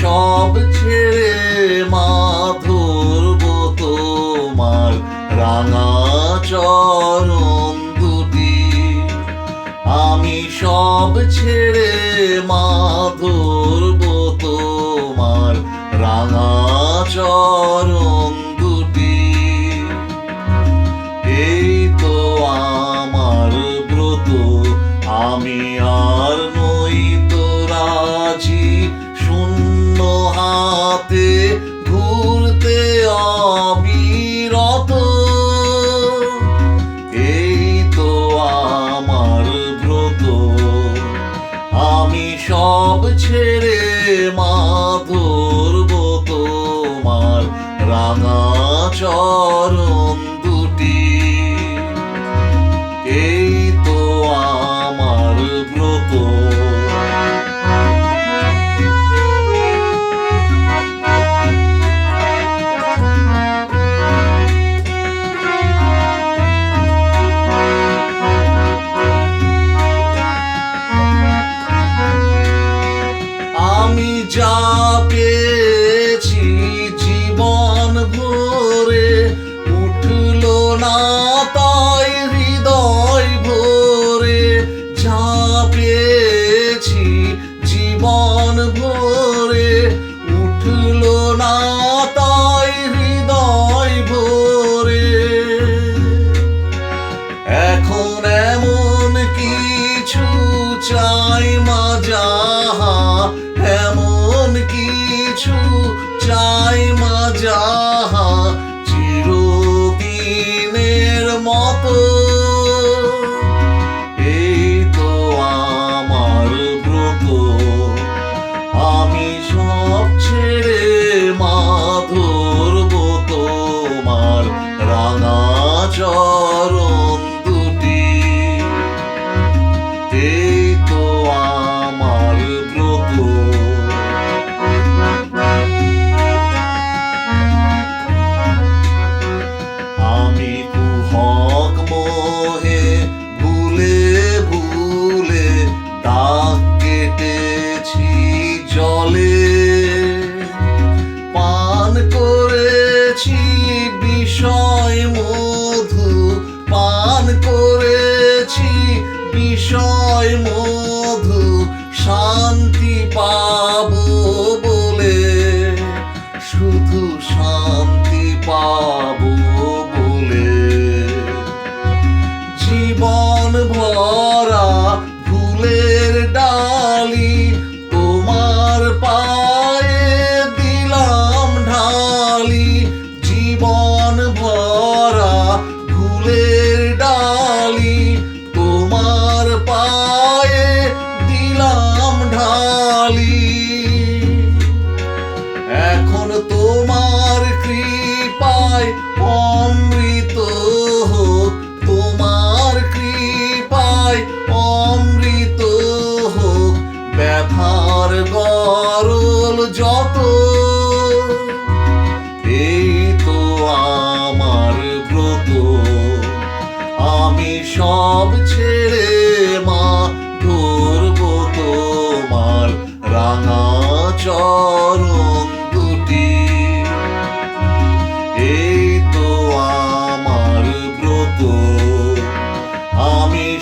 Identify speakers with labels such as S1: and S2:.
S1: সব ছেড়ে মা ধরব তোমার রাঙা চরণ দুটি। আমি সব ছেড়ে মা ধরব তোমার রাঙা চরণ সব ছেড়ে মা ধরবো তোমার রাঙা চরণ যা পেয়েছি জীবন ভরে উঠল না তাই হৃদয় ভরে। যা পেয়েছি জীবন ভরে উঠল না তাই হৃদয় ভরে। এখন এমন কিছু চাই মা যাহা চাই মা যাহা বিষয় মধু শান্তি পাব বলে শুধু শান্তি পাবো। অমৃত হোক তোমার কৃপায়, অমৃত হোক ব্যথার যত। এই তো আমার আমি সব ছেড়ে মা ধরবো তোমার রাঙা